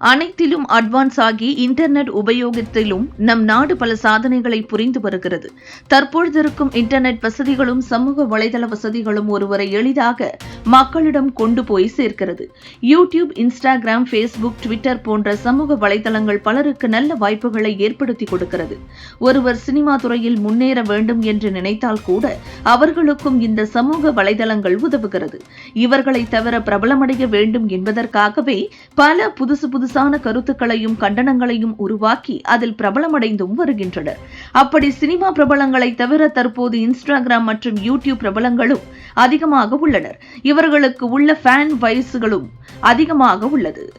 அனைத்திலும் அட்வான்ஸ் ஆகி இன்டர்நெட் உபயோகத்திலும் நம் நாடு பல சாதனைகளை புரிந்து வருகிறது. தற்பொழுது இருக்கும் இன்டர்நெட் வசதிகளும் சமூக வலைதள வசதிகளும் ஒருவரை எளிதாக மக்களிடம் கொண்டு போய் சேர்க்கிறது. யூடியூப் இன்ஸ்டாகிராம் ஃபேஸ்புக் ட்விட்டர் போன்ற சமூக வலைதளங்கள் பலருக்கு நல்ல வாய்ப்புகளை ஏற்படுத்தி கொடுக்கிறது. ஒருவர் சினிமா துறையில் முன்னேற வேண்டும் என்று நினைத்தால் கூட அவர்களுக்கும் இந்த சமூக வலைதளங்கள் உதவுகிறது. இவர்களை தவிர பிரபலமடைய வேண்டும் என்பதற்காகவே பல புதுசு புதுசு புதுசான கருத்துக்களையும் கண்டனங்களையும் உருவாக்கி அதில் பிரபலமடைந்தும் வருகின்றனர். அப்படி சினிமா பிரபலங்களை தவிர தற்போது இன்ஸ்டாகிராம் மற்றும் யூடியூப் பிரபலங்களும் அதிகமாக உள்ளனர். இவர்களுக்கு உள்ள ஃபேன் வயசுகளும் அதிகமாக உள்ளது.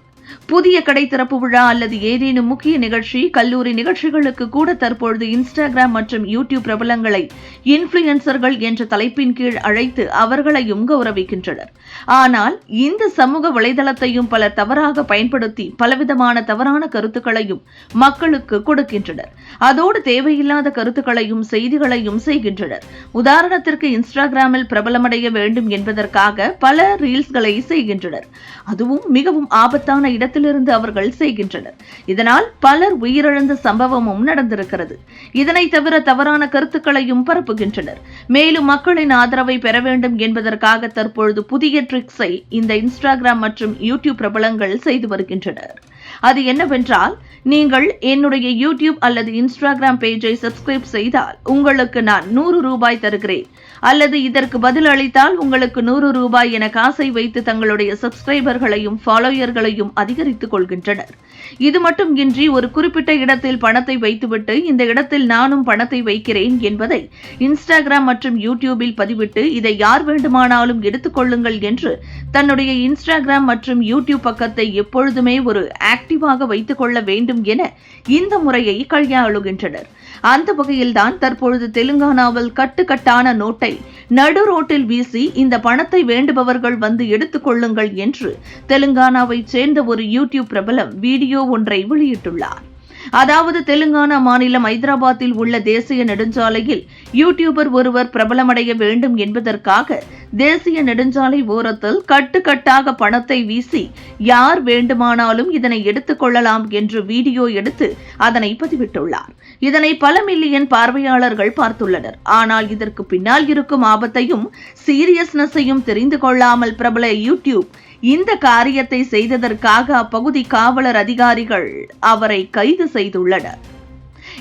புதிய கடை திறப்பு விழா அல்லது ஏதேனும் முக்கிய நிகழ்ச்சி கல்லூரி நிகழ்ச்சிகளுக்கு கூட தற்பொழுது இன்ஸ்டாகிராம் மற்றும் யூடியூப் பிரபலங்களை இன்ஃபுளுசர்கள் என்ற தலைப்பின் கீழ் அழைத்து அவர்களையும் கௌரவிக்கின்றனர். ஆனால் இந்த சமூக வலைதளத்தையும் பலர் தவறாக பயன்படுத்தி பலவிதமான தவறான கருத்துக்களையும் மக்களுக்கு கொடுக்கின்றனர். அதோடு தேவையில்லாத கருத்துக்களையும் செய்திகளையும் செய்கின்றனர். உதாரணத்திற்கு இன்ஸ்டாகிராமில் பிரபலமடைய வேண்டும் என்பதற்காக பல ரீல்ஸ்களை செய்கின்றனர். அதுவும் மிகவும் ஆபத்தான இடத்தில் இடத்திலிருந்து அவர்கள் செய்கின்றனர். இதனால் பலர் உயிரிழந்த சம்பவமும் நடந்திருக்கிறது. இதனை தவிர தவறான கருத்துக்களையும் பரப்புகின்றனர். மேலும் மக்களின் ஆதரவை பெற வேண்டும் என்பதற்காக தற்பொழுது புதிய ட்ரிக்ஸை இந்த இன்ஸ்டாகிராம் மற்றும் யூடியூப் பிரபலங்கள் செய்து வருகின்றனர். அது என்னவென்றால் நீங்கள் என்னுடைய யூடியூப் அல்லது இன்ஸ்டாகிராம் பேஜை சப்ஸ்கிரைப் செய்தால் உங்களுக்கு நான் நூறு ரூபாய் தருகிறேன். அல்லது இதற்கு பதில் அளித்தால் உங்களுக்கு நூறு ரூபாய் என காசை வைத்து தங்களுடைய சப்ஸ்கிரைபர்களையும் ஃபாலோயர்களையும் அதிகரித்துக் கொள்கின்றனர். இது மட்டும் இன்றி ஒரு குறிப்பிட்ட இடத்தில் பணத்தை வைத்துவிட்டு இந்த இடத்தில் நானும் பணத்தை வைக்கிறேன் என்பதை இன்ஸ்டாகிராம் மற்றும் யூடியூபில் பதிவிட்டு இதை யார் வேண்டுமானாலும் எடுத்துக்கொள்ளுங்கள் என்று தன்னுடைய இன்ஸ்டாகிராம் மற்றும் யூடியூப் பக்கத்தை எப்பொழுதுமே ஒரு ஆக்டிவாக வைத்துக் கொள்ள வேண்டும் என இந்த முறையை கையாளுகின்றனர் அந்த வகையில்தான் தற்பொழுது தெலுங்கானாவில் கட்டுக்கட்டான நோட்டை நடு ரோட்டில் வீசி இந்த பணத்தை வேண்டுபவர்கள் வந்து எடுத்துக் கொள்ளுங்கள் என்று தெலுங்கானாவைச் சேர்ந்த ஒரு யூடியூப் பிரபலம் வீடியோ ஒன்றை வெளியிட்டுள்ளார். அதாவது தெலுங்கானா மாநிலம் ஐதராபாத்தில் உள்ள தேசிய நெடுஞ்சாலையில் யூடியூபர் ஒருவர் பிரபலமடைய வேண்டும் என்பதற்காக தேசிய நெடுஞ்சாலை ஓரத்தில் கட்டுக்கட்டாக பணத்தை வீசி யார் வேண்டுமானாலும் இதனை எடுத்துக் கொள்ளலாம் என்று வீடியோ எடுத்து அதனை பதிவிட்டுள்ளார். இதனை பல மில்லியன் பார்வையாளர்கள் பார்த்துள்ளனர். ஆனால் இதற்கு பின்னால் இருக்கும் ஆபத்தையும் சீரியஸ்னஸையும் தெரிந்து கொள்ளாமல் பிரபல யூடியூப் இந்த காரியத்தை செய்ததற்காக அப்பகுதி காவலர் அதிகாரிகள் அவரை கைது செய்துள்ளனர்.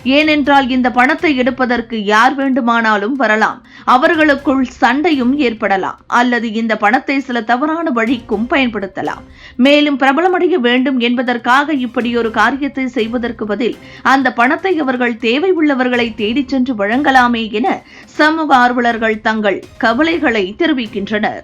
ஏனென்றால் இந்த பணத்தை எடுப்பதற்கு யார் வேண்டுமானாலும் வரலாம். அவர்களுக்குள் சண்டையும் ஏற்படலாம். அல்லது இந்த பணத்தை சில தவறான வழிக்கும் பயன்படுத்தலாம். மேலும் பிரபலமடைய வேண்டும் என்பதற்காக இப்படி ஒரு காரியத்தை செய்வதற்கு பதில் அந்த பணத்தை அவர்கள் தேவை உள்ளவர்களை தேடிச் சென்று வழங்கலாமே என சமூக ஆர்வலர்கள் தங்கள் கவலைகளை தெரிவிக்கின்றனர்.